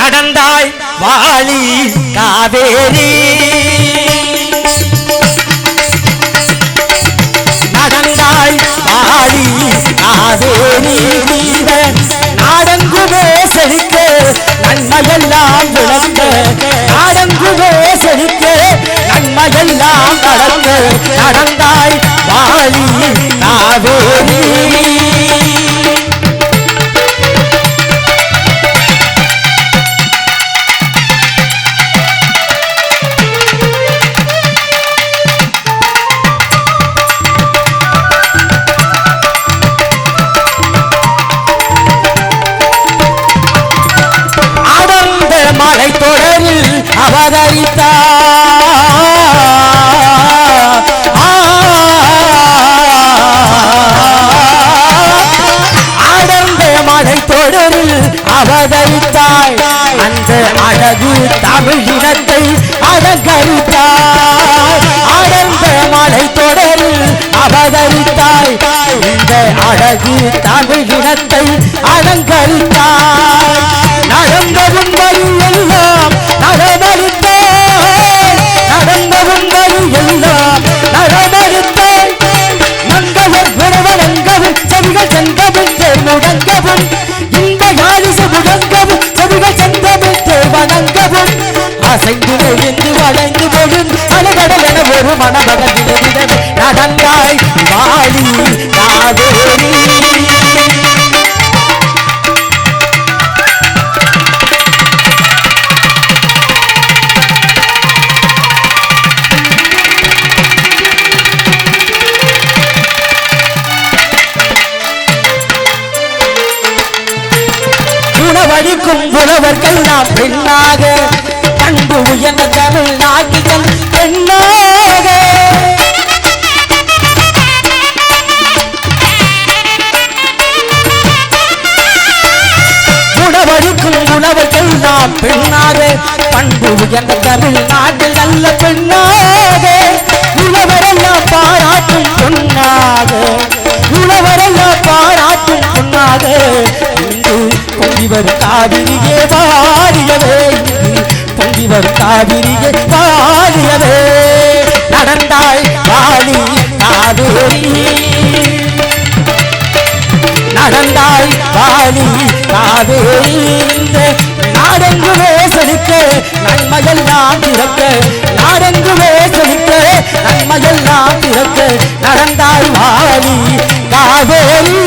நடந்தாய் வாழி காவேரி. நடந்தாய் வாழி காவேரி. நீர நாடங்குமே செழிக்க நன்மையெல்லாம் விளங்க நாடங்குவே செழிக்க நன்மையெல்லாம் வளர்ந்த நடந்தாய் அவதரித்தா அடர்ந்த மழை தொடரில் அவதரித்தாய். அந்த அழகு தமிழ் இனத்தை அலங்கரித்தாய். அடர்ந்த மழை தொடரில் அவதரித்தாய். இந்த அழகு தமிழ் இனத்தை அலங்கரித்தாய். நடந்ததும் வழி எல்லாம் அசைந்து எழுந்து வளைந்து பொழுது அலைகடல் என ஒரு மணமகன் நடந்தாய் வாழி காவேரி உணவளிக்கும் புலவர்கள் நாம் பெண்ணாக பண்பு தமிழ் நாட்டியம் பெண்ணாக. உணவழிக்கும் உணவர்கள் நாம் பெண்ணாக. பண்பு உயர்ந்த தமிழ் நாட்டில் நல்ல பெண்ணாக. உழவரெல்லாம் பாராட்டும் பொன்னாக. உழவரெல்லாம் பாராட்டும் பொன்னாக. இங்கு பொங்கிவர் காவிரியே வாரியவே இங்கு பொங்கிவர் காவிரியே வாரியவே நடந்தாய் வாலி காவேரி நடந்தாய் வாலி காவேரி இந்த நாடெங்குமே செழிக்க நன்மையெல்லாம் பிறக்க. நாடெங்குமே செழிக்க நன்மையெல்லாம் பிறக்க. நடந்தாய் வாலி காவேரி